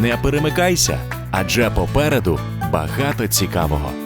Не перемикайся, адже попереду багато цікавого.